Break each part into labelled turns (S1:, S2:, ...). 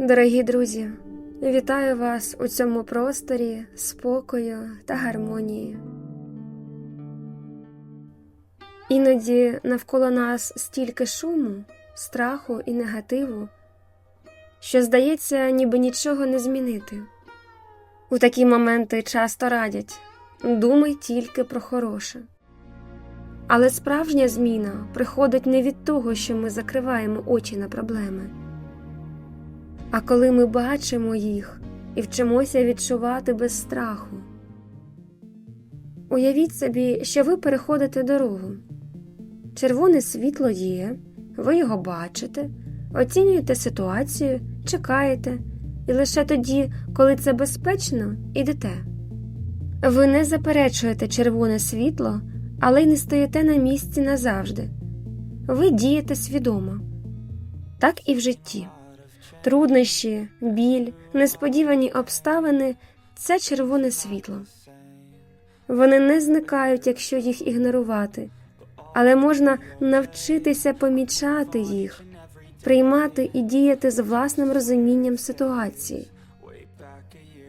S1: Дорогі друзі, вітаю вас у цьому просторі спокою та гармонії. Іноді навколо нас стільки шуму, страху і негативу, що здається, ніби нічого не змінити. У такі моменти часто радять думай тільки про хороше. Але справжня зміна приходить не від того, що ми закриваємо очі на проблеми. А коли ми бачимо їх і вчимося відчувати без страху. Уявіть собі, що ви переходите дорогу. Червоне світло є, ви його бачите, оцінюєте ситуацію, чекаєте, і лише тоді, коли це безпечно, ідете. Ви не заперечуєте червоне світло, але й не стоїте на місці назавжди. Ви дієте свідомо. Так і в житті. Труднощі, біль, несподівані обставини це червоне світло. Вони не зникають, якщо їх ігнорувати, але можна навчитися помічати їх, приймати і діяти з власним розумінням ситуації.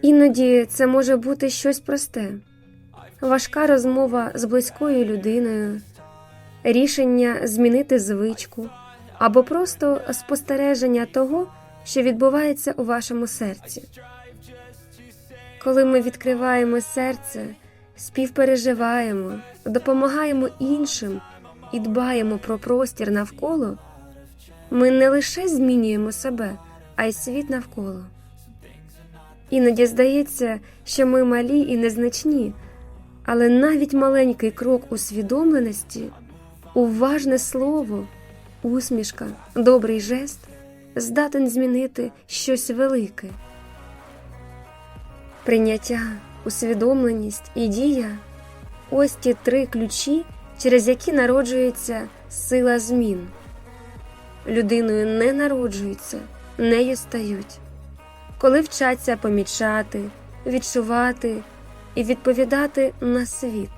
S1: Іноді це може бути щось просте, важка розмова з близькою людиною, рішення змінити звичку або просто спостереження того що відбувається у вашому серці. Коли ми відкриваємо серце, співпереживаємо, допомагаємо іншим і дбаємо про простір навколо, ми не лише змінюємо себе, а й світ навколо. Іноді здається, що ми малі і незначні, але навіть маленький крок усвідомленості, уважне слово, усмішка, добрий жест здатен змінити щось велике. Прийняття, усвідомленість і дія ось ті три ключі, через які народжується сила змін. Людиною не народжуються, нею стають, коли вчаться помічати, відчувати і відповідати на світ.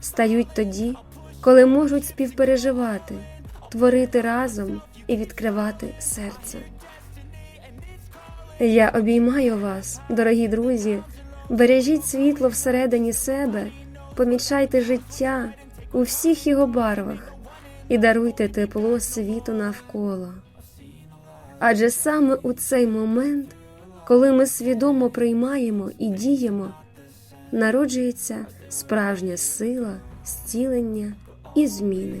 S1: Стають тоді, коли можуть співпереживати творити разом і відкривати серце. Я обіймаю вас, дорогі друзі, бережіть світло всередині себе, помічайте життя у всіх його барвах і даруйте тепло світу навколо. Адже саме у цей момент, коли ми свідомо приймаємо і діємо, народжується справжня сила, зцілення і зміни.